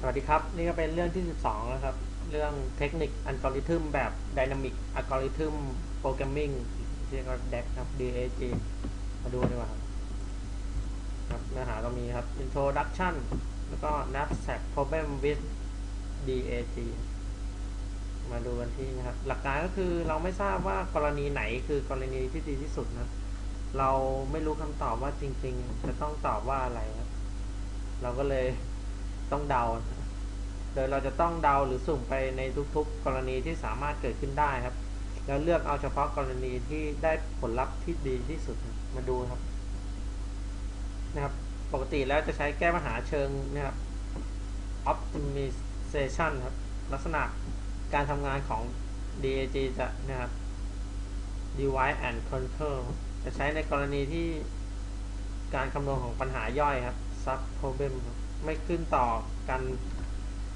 สวัสดีครับ นี่ก็เป็นเรื่องที่ 12 แล้วครับ เรื่องเทคนิคอัลกอริทึมแบบ Dynamic Algorithm Programming เรียกว่า DAG ครับ DAG มาดูดีกว่าครับครับเนื้อหาก็มีครับ Introduction แล้วก็ Knapsack Problem with DAG มาดูกันที่นะครับ หลักการก็คือเราไม่ทราบว่ากรณีไหนคือกรณีที่ดีที่สุดนะ เราไม่รู้คำตอบว่าจริง ๆ จะต้องตอบว่าอะไรครับเราก็เลย ต้องเดา โดยเราจะต้องเดาหรือสุ่มไปในทุกๆ กรณีที่สามารถเกิดขึ้นได้ครับ แล้วเลือกเอาเฉพาะกรณีที่ได้ผลลัพธ์ที่ดีที่สุดมาดูครับนะครับ ปกติแล้วจะใช้แก้ปัญหาเชิงนะครับ optimization ครับ ลักษณะการทำงานของ DAG จะนะครับ divide and conquer จะใช้ในกรณีที่การคำนวณของปัญหาย่อยครับ sub problem ครับ ไม่ขึ้นต่อกัน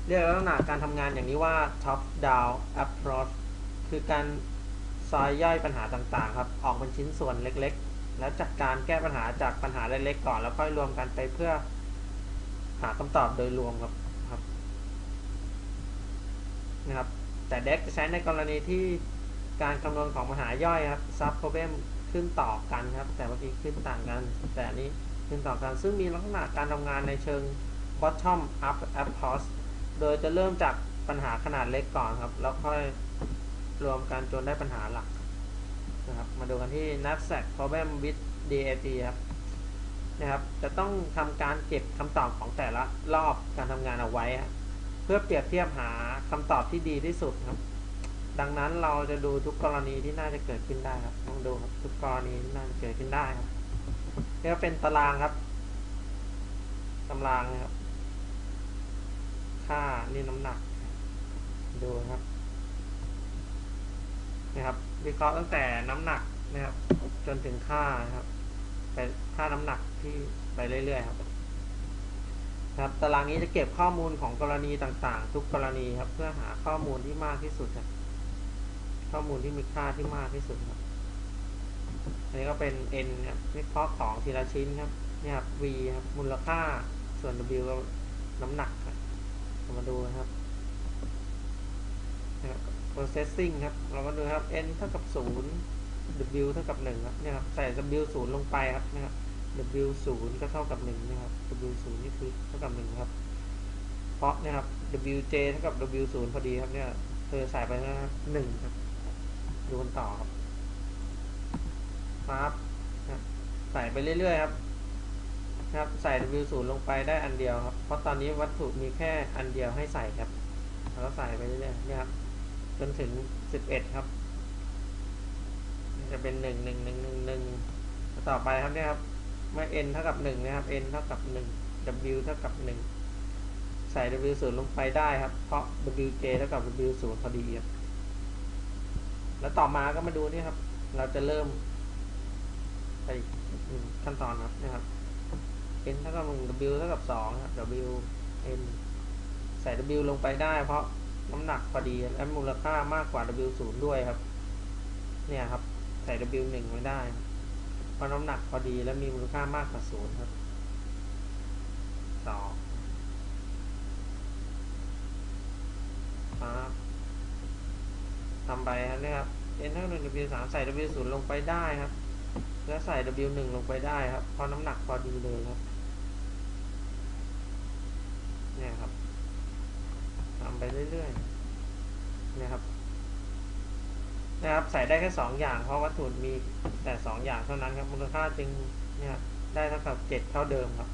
เรียกลักษณะการทำงานอย่างนี้ว่า top down approach คือการซอยย่อยปัญหาต่างๆ ครับ ออกเป็นชิ้นส่วนเล็กๆ แล้วจัดการแก้ปัญหาจากปัญหาเล็กๆก่อนแล้วค่อยรวมกันไปเพื่อหาคำตอบโดยรวมครับครับนะครับ แต่เด็กจะใช้ในกรณีที่การคำนวณของปัญหาย่อยครับ sub problem ขึ้นต่อกันครับ แต่เมื่อกี้ขึ้นต่างกัน แต่นี้ขึ้นต่อกัน ซึ่งมีลักษณะการทำงานในเชิง bottom up approach โดยจะเริ่มจากปัญหาขนาดเล็กก่อนครับ แล้วค่อยรวมกันจนได้ปัญหาหลักนะครับ มาดูกันที่ knapsack problem with DAG ครับนะครับ จะต้องทำการเก็บคำตอบของแต่ละรอบการทำงานเอาไว้ เพื่อเปรียบเทียบหาคำตอบที่ดีที่สุดครับ ดังนั้นเราจะดูทุกกรณีที่น่าจะเกิดขึ้นได้ครับต้องดูครับทุกกรณีที่น่าจะเกิดขึ้นได้ครับนี่ก็เป็นตารางครับตารางนะครับ ค่านี่น้ำหนัก ดูครับนะครับวิเคราะห์ตั้งแต่น้ำหนักนะครับ จนถึงค่านะครับไปค่าน้ำหนักที่ไปเรื่อยๆครับครับตารางนี้จะเก็บข้อมูลของกรณีต่างๆ ทุกกรณีครับ เพื่อหาข้อมูลที่มากที่สุดครับข้อมูลที่มีค่าที่มากที่สุดครับอันนี้ก็เป็น n ครับวิเคราะห์ของทีละชิ้นครับเนี่ยครับ v ครับมูลค่าส่วน w ก็น้ำหนักครับ มาดูนะครับ processing ครับ เราก็ดูครับ n เท่ากับ 0 w เท่ากับ1ครับเนี่ยครับ ใส่ w 0ลงไปครับนะครับ w 0ก็เท่ากับ1นะครับ w 0นี่คือเท่ากับ1ครับ เพราะนะครับ wj เท่ากับ w 0พอดีครับเนี่ยเธอใส่ไปนะครับ1ครับ ดูกันต่อครับครับ ใส่ไปเรื่อยๆครับ ครับใส่ w 0ลงไปได้อันเดียวครับ เพราะตอนนี้วัตถุมีแค่อันเดียวให้ใส่ครับ แล้วก็ใส่ไปเรื่อยๆนี่ครับจนถึง 11 ครับ จะเป็น 1 1 1 1 1 ต่อไปครับเนี่ยครับเมื่อ n เท่ากับ 1 นะครับ n เท่ากับ 1 w เท่ากับ 1 ใส่ w 0ลงไปได้ครับ เพราะ wj เท่ากับ w 0พอดีครับแล้วต่อมาก็มาดูนี่ครับ เราจะเริ่มไปขั้นตอนครับนะครับ n เท่ากับ1 w เท่ากับ2ครับ w n ใส่ w ลงไปได้ เพราะน้ำหนักพอดีและมูลค่ามากกว่า w 0ด้วยครับ เนี่ยครับ ใส่ w 1ไว้ได้ เพราะน้ำหนักพอดีและมีมูลค่ามากกว่า0ครับสองครับทำไปครับเนี่ยครับ n เท่ากับ1 w 3ใส่ w 0ลงไปได้ครับ แล้วใส่ w 1 ลงไปได้ครับเพราะน้ำหนักพอดีเลยครับ เนี่ยครับทำไปเรื่อยๆนะครับ นะครับ ใส่ได้แค่สองอย่าง เพราะวัตถุมีแต่สองอย่างเท่านั้นครับ มูลค่าจึงเนี่ยได้เท่ากับเจ็ดเท่าเดิมครับ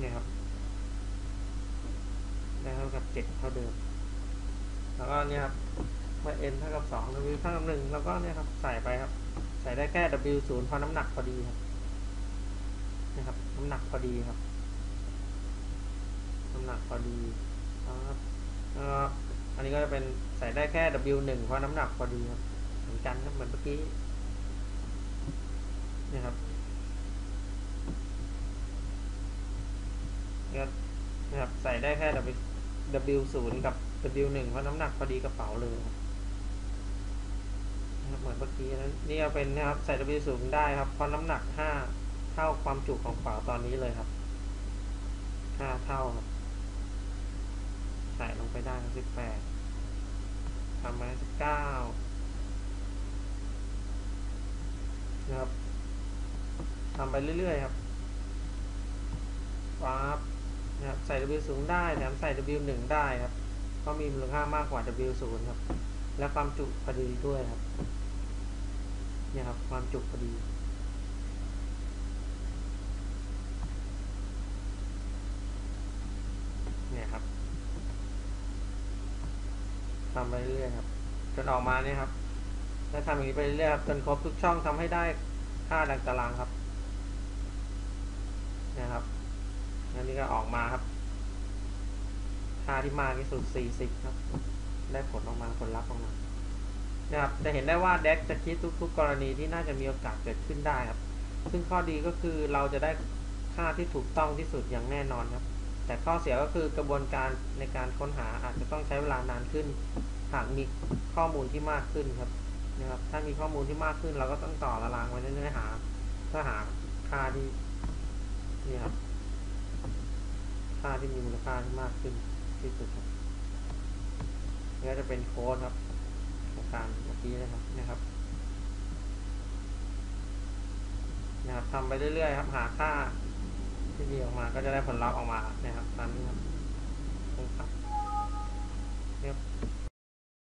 เนี่ยครับ ได้เท่ากับเจ็ดเท่าเดิม แล้วก็เนี่ยครับ มื่อ n เท่ากับสอง w เท่ากับหนึ่งแล้วก็เนี่ยครับใส่ไปครับ ใส่ได้แค่ w ศูนย์เพราะน้ำหนักพอดีครับนะครับน้ำหนักพอดีครับน้ำหนักพอดีครับอันนี้ก็จะเป็นใส่ได้แค่ w 1เพราะน้ำหนักพอดีครับเหมือนกันครับเหมือนเมื่อกี้นี่ครับนะครับใส่ได้แค่ w w 0กับ w 1เพราะน้ำหนักพอดีกระเป๋าเลยครับ เหมือนเมื่อกี้นั้นนี่เอาเป็นนะครับใส่ w 0ได้ครับเพราะน้ำหนัก 5 เท่าความจุของกระเป๋าตอนนี้เลยครับห้าเท่าครับใส่ลงไปได้สิบแปดทำมาสิบเก้านะครับทำไปเรื่อยๆครับปั๊บนะครับใส่ W สูงได้แถมใส่ W หนึ่งได้ครับ ก็มีมูลค่ามากกว่า W ศูนย์ครับ และความจุพอดีด้วยครับ เนี่ยครับความจุพอดี เนี่ยครับทำไปเรื่อยๆครับจนออกมาเนี่ยครับแล้วทำอย่างนี้ไปเรื่อยๆครับจนครบทุกช่องทำให้ได้ค่าดังตารางครับเนี่ยครับอันนี้ก็ออกมาครับ ค่าที่มากที่สุด40ครับ ได้ผลออกมาผลลัพธ์ออกมา นะครับจะเห็นได้ว่า DEX จะคิดทุก ๆ กรณีที่น่าจะมีโอกาสเกิดขึ้นได้ครับ ซึ่งข้อดีก็คือเราจะได้ค่าที่ถูกต้องที่สุดอย่างแน่นอนครับ แต่ข้อเสียก็คือกระบวนการในการค้นหาอาจจะต้องใช้เวลานานขึ้น หากมีข้อมูลที่มากขึ้นครับนะครับ ถ้ามีข้อมูลที่มากขึ้น เราก็ต้องต่อตารางไว้เรื่อยๆหาเพื่อหาค่าที่นี่ครับค่าที่มีมูลค่าที่มากขึ้นที่สุดครับนี่ก็จะเป็นโค้ดครับ การเมื่อกี้นะครับนะครับนะครับทำไปเรื่อยๆครับ หาค่าที่ดีออกมา ก็จะได้ผลลัพธ์ออกมานะครับตามนี้ครับครับเรียครับ